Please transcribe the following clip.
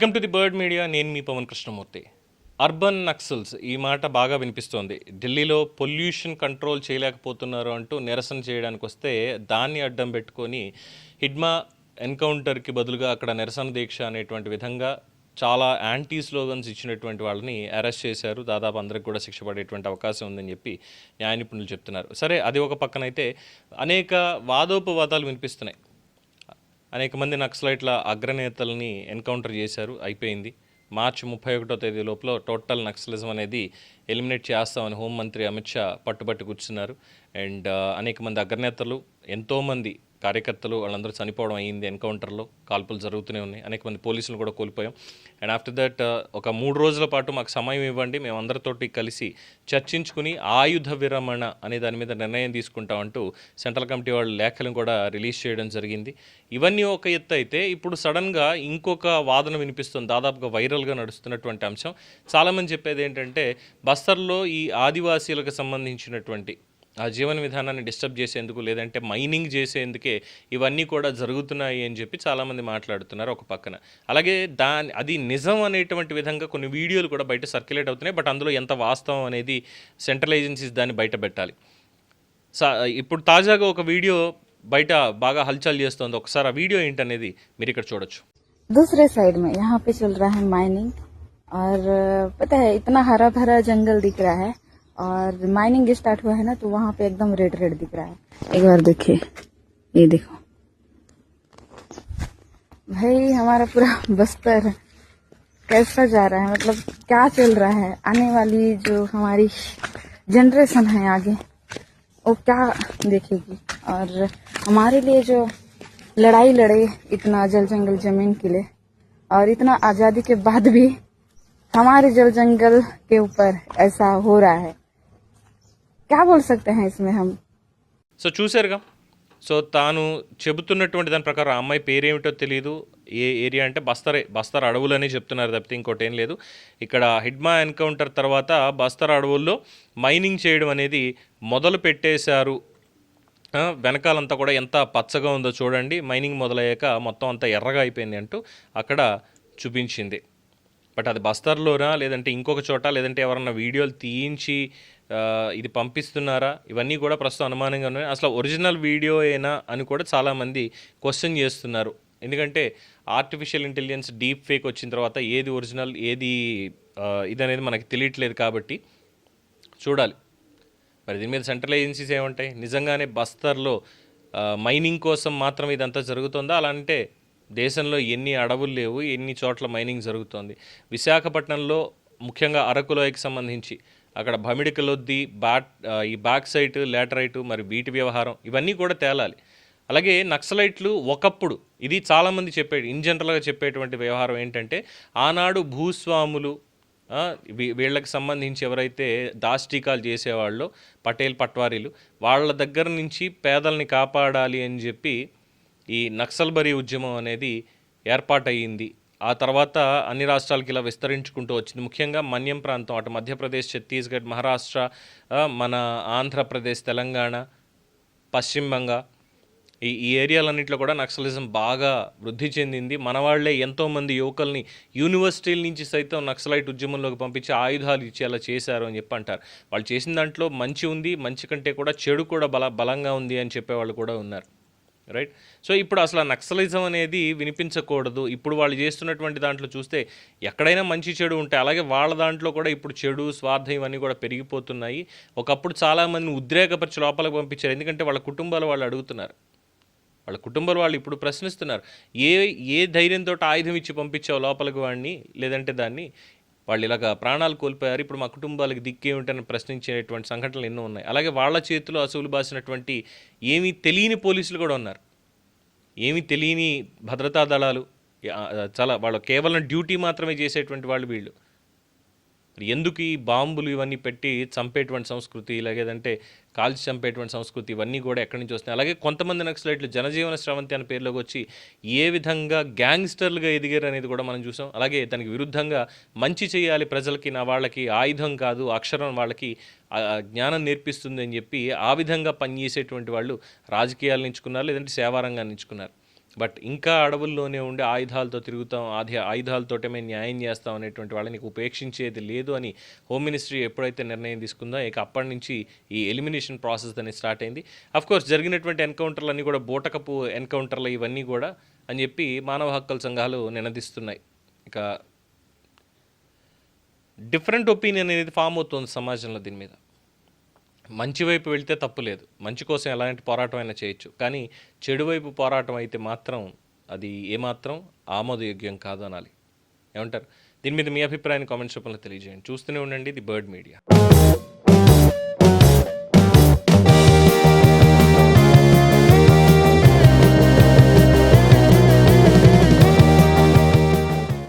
Welcome to the bird media నేను మీ Pawan Krishnamurthy. Urban Naxals ఈ మాట బాగా వినిపిస్తోంది. ఢిల్లీలో పొల్యూషన్ కంట్రోల్ చేయలేకపోతున్నారు అంటూ నిరసన చేయడానికి వస్తే దాన్ని అడ్డం పెట్టుకొని హిడ్మా ఎన్కౌంటర్కి బదులుగా అక్కడ నిరసన దీక్ష అనేటువంటి విధంగా చాలా యాంటీ స్లోగన్స్ ఇచ్చినటువంటి వాళ్ళని అరెస్ట్ చేశారు. దాదాపు అందరికి కూడా శిక్ష పడేటువంటి అవకాశం ఉందని చెప్పి న్యాయ నిపుణులు చెప్తున్నారు. సరే అది ఒక పక్కనైతే అనేక వాదోపవాదాలు వినిపిస్తున్నాయి. అనేక మంది నక్సలైట్ల అగ్రనేతల్ని ఎన్కౌంటర్ చేశారు. అయిపోయింది. మార్చి ముప్పై ఒకటో తేదీ లోపల టోటల్ నక్సలిజం అనేది ఎలిమినేట్ చేస్తామని హోంమంత్రి అమిత్ షా పట్టుబట్టి కూర్చున్నారు. అండ్ అనేక మంది అగ్రనేతలు ఎంతోమంది కార్యకర్తలు వాళ్ళందరూ చనిపోవడం అయ్యింది ఎన్కౌంటర్లో. కాల్పులు జరుగుతూనే ఉన్నాయి. అనేక మంది పోలీసులు కూడా కోల్పోయాం. అండ్ ఆఫ్టర్ దట్ ఒక మూడు రోజుల పాటు మాకు సమయం ఇవ్వండి. మేము అందరితోటి కలిసి చర్చించుకుని ఆయుధ విరమణ అనే దాని మీద నిర్ణయం తీసుకుంటామంటూ సెంట్రల్ కమిటీ వాళ్ళు లేఖలను కూడా రిలీజ్ చేయడం జరిగింది. ఇవన్నీ ఒక ఎత్తు అయితే ఇప్పుడు సడన్గా ఇంకొక వాదన వినిపిస్తుంది. దాదాపుగా వైరల్గా నడుస్తున్నటువంటి అంశం. చాలామంది చెప్పేది ఏంటంటే బస్తర్లో ఈ ఆదివాసీలకు సంబంధించినటువంటి ఆ జీవన విధానాన్ని డిస్టర్బ్ చేసేందుకు లేదంటే మైనింగ్ చేసేందుకే ఇవన్నీ కూడా జరుగుతున్నాయి అని చెప్పి చాలామంది మాట్లాడుతున్నారు ఒక పక్కన అలాగే దాని అది నిజం అనేటువంటి విధంగా కొన్ని వీడియోలు కూడా బయట సర్క్యులేట్ అవుతున్నాయి బట్ అందులో ఎంత వాస్తవం అనేది సెంట్రల్ ఏజెన్సీస్ దాన్ని బయట పెట్టాలి సా ఇప్పుడు తాజాగా ఒక వీడియో బయట బాగా హల్చల్ చేస్తుంది ఒకసారి ఆ వీడియో ఏంటనేది మీరు ఇక్కడ చూడొచ్చు दूसरे साइड में यहाँ पे चल रहा है माइनिंग और पता है इतना हरा भरा जंगल दिख रहा है और माइनिंग स्टार्ट हुआ है ना तो वहाँ पे एकदम रेड रेड दिख रहा है। एक बार देखिए, ये देखो। भाई, हमारा पूरा बस्तर कैसा जा रहा है? मतलब क्या चल रहा है? आने वाली जो हमारी जनरेशन है आगे, वो क्या देखेगी? और हमारे लिए जो लड़ाई लड़े इतना जल जंगल ज़मीन के लिए, और इतना आज़ादी के बाद भी हमारे जल जंगल के ऊपर ऐसा हो रहा है। क्या बोल सकते हैं इसमें हम సో చూశారుగా సో తాను చెబుతున్నటువంటి దాని ప్రకారం ఆ అమ్మాయి పేరేమిటో తెలియదు ఏ ఏరియా అంటే బస్తరే బస్తర్ అడవులని చెప్తున్నారు తప్పితే ఇంకోటి ఏం లేదు ఇక్కడ హిడ్మా ఎన్కౌంటర్ తర్వాత బస్తర్ అడవుల్లో మైనింగ్ చేయడం అనేది మొదలు పెట్టేశారు ఆ, వెనకాలంతా కూడా ఎంత పచ్చగా ఉందో చూడండి మైనింగ్ మొదలయ్యాక మొత్తం అంతా ఎర్రగా అయిపోయింది అంటూ అక్కడ చూపించింది బట్ అది బస్తర్లోనా లేదంటే ఇంకొక చోట లేదంటే ఎవరన్నా వీడియోలు తీయించి ఇది పంపిస్తున్నారా? ఇవన్నీ కూడా ప్రస్తుతం అనుమానంగా ఉన్నాయి. అసలు ఒరిజినల్ వీడియో అయినా అని కూడా చాలామంది క్వశ్చన్ చేస్తున్నారు. ఎందుకంటే ఆర్టిఫిషియల్ ఇంటెలిజెన్స్ డీప్ ఫేక్ వచ్చిన తర్వాత ఏది ఒరిజినల్ ఏది ఇది అనేది మనకి తెలియట్లేదు కాబట్టి చూడాలి. మరి దీని మీద సెంట్రల్ ఏజెన్సీస్ ఏమంటాయి? నిజంగానే బస్తర్లో మైనింగ్ కోసం మాత్రం ఇదంతా జరుగుతుందా? అలా అంటే దేశంలో ఎన్ని అడవులు లేవు ఎన్ని చోట్ల మైనింగ్ జరుగుతోంది. విశాఖపట్నంలో ముఖ్యంగా అరకులోయకి సంబంధించి అక్కడ భమిడికలొద్ది బ్యాట్ ఈ బ్యాక్ సైట్ లేటరైట్ మరి వీటి వ్యవహారం ఇవన్నీ కూడా తేలాలి. అలాగే నక్సలైట్లు ఒకప్పుడు ఇది చాలామంది చెప్పే ఇన్ జనరల్గా చెప్పేటువంటి వ్యవహారం ఏంటంటే ఆనాడు భూస్వాములు వీ- వీళ్ళకి సంబంధించి ఎవరైతే దాష్టికాలు చేసేవాళ్ళు పటేల్ పట్వారీలు వాళ్ళ దగ్గర నుంచి పేదల్ని కాపాడాలి అని చెప్పి ఈ నక్సల్బరీ ఉద్యమం అనేది ఏర్పాటయ్యింది. ఆ తర్వాత అన్ని రాష్ట్రాలకి ఇలా విస్తరించుకుంటూ వచ్చింది. ముఖ్యంగా మన్యం ప్రాంతం అటు మధ్యప్రదేశ్ ఛత్తీస్గఢ్ మహారాష్ట్ర మన ఆంధ్రప్రదేశ్ తెలంగాణ పశ్చిమ బంగా ఈ ఈ ఏరియాలన్నింటిలో కూడా నక్సలిజం బాగా వృద్ధి చెందింది. మన వాళ్ళే ఎంతోమంది యువకుల్ని యూనివర్సిటీల నుంచి సైతం నక్సలైట్ ఉద్యమంలోకి పంపించి ఆయుధాలు ఇచ్చేలా చేశారు అని చెప్పి అంటారు వాళ్ళు చేసిన దాంట్లో మంచి ఉంది మంచి కంటే కూడా చెడు కూడా బల బలంగా ఉంది అని చెప్పేవాళ్ళు కూడా ఉన్నారు. రైట్ సో ఇప్పుడు అసలు నక్సలిజం అనేది వినిపించకూడదు. ఇప్పుడు వాళ్ళు చేస్తున్నటువంటి దాంట్లో చూస్తే ఎక్కడైనా మంచి చెడు ఉంటాయి అలాగే వాళ్ళ దాంట్లో కూడా ఇప్పుడు చెడు స్వార్థం ఇవన్నీ కూడా పెరిగిపోతున్నాయి. ఒకప్పుడు చాలామందిని ఉద్రేకపరిచి లోపలికి పంపించారు. ఎందుకంటే వాళ్ళ కుటుంబాలు వాళ్ళు అడుగుతున్నారు. వాళ్ళ కుటుంబాల వాళ్ళు ఇప్పుడు ప్రశ్నిస్తున్నారు. ఏ ఏ ధైర్యంతో ఆయుధం ఇచ్చి పంపించావు లోపలికి వాడిని? లేదంటే దాన్ని? వాళ్ళు ఇలాగ ప్రాణాలు కోల్పోయారు. ఇప్పుడు మా కుటుంబాలకు దిక్కేమిటని ప్రశ్నించేటువంటి సంఘటనలు ఎన్నో ఉన్నాయి. అలాగే వాళ్ళ చేతిలో అసూలు బాసినటువంటి ఏమీ తెలియని పోలీసులు కూడా ఉన్నారు. ఏమీ తెలియని భద్రతా దళాలు చాలా వాళ్ళు కేవలం డ్యూటీ మాత్రమే చేసేటువంటి వాళ్ళు వీళ్ళు. మరి ఎందుకు ఈ బాంబులు ఇవన్నీ పెట్టి చంపేటువంటి సంస్కృతి లేదంటే కాల్చి చంపేటువంటి సంస్కృతి ఇవన్నీ కూడా ఎక్కడి నుంచి వస్తున్నాయి? అలాగే కొంతమంది నక్సలైట్లు జనజీవన స్రవంతి అనే పేరులోకి వచ్చి ఏ విధంగా గ్యాంగ్స్టర్లుగా ఎదిగారు అనేది కూడా మనం చూసాం. అలాగే దానికి విరుద్ధంగా మంచి చేయాలి ప్రజలకి నా వాళ్ళకి ఆయుధం కాదు అక్షరం వాళ్ళకి జ్ఞానం నేర్పిస్తుంది అని చెప్పి ఆ విధంగా పనిచేసేటువంటి వాళ్ళు రాజకీయాలు ఎంచుకున్నారు లేదంటే సేవారంగాన్ని ఎంచుకున్నారు. బట్ ఇంకా అడవుల్లోనే ఉండి ఆయుధాలతో తిరుగుతాం ఆది ఆయుధాలతోటే మేము న్యాయం చేస్తాం అనేటువంటి వాళ్ళని ఉపేక్షించేది లేదు అని హోమ్ మినిస్ట్రీ ఎప్పుడైతే నిర్ణయం తీసుకుందో ఇక అప్పటి నుంచి ఈ ఎలిమినేషన్ ప్రాసెస్ అనేది స్టార్ట్ అయింది. కోర్స్ జరిగినటువంటి ఎన్కౌంటర్లు అన్నీ కూడా బూటకపు ఎన్కౌంటర్లు ఇవన్నీ కూడా అని చెప్పి మానవ హక్కుల సంఘాలు నినదిస్తున్నాయి. ఇక డిఫరెంట్ ఒపీనియన్ అనేది ఫామ్ అవుతుంది సమాజంలో దీని మీద. మంచి వైపు వెళ్తే తప్పు లేదు. మంచి కోసం ఎలాంటి పోరాటం అయినా చేయొచ్చు. కానీ చెడు వైపు పోరాటం అయితే మాత్రం అది ఏమాత్రం ఆమోదయోగ్యం కాదు అనాలి. ఏమంటారు? దీని మీద మీ అభిప్రాయాన్ని కామెంట్స్ రూపంలో తెలియజేయండి. చూస్తూనే ఉండండి ది బర్డ్ మీడియా.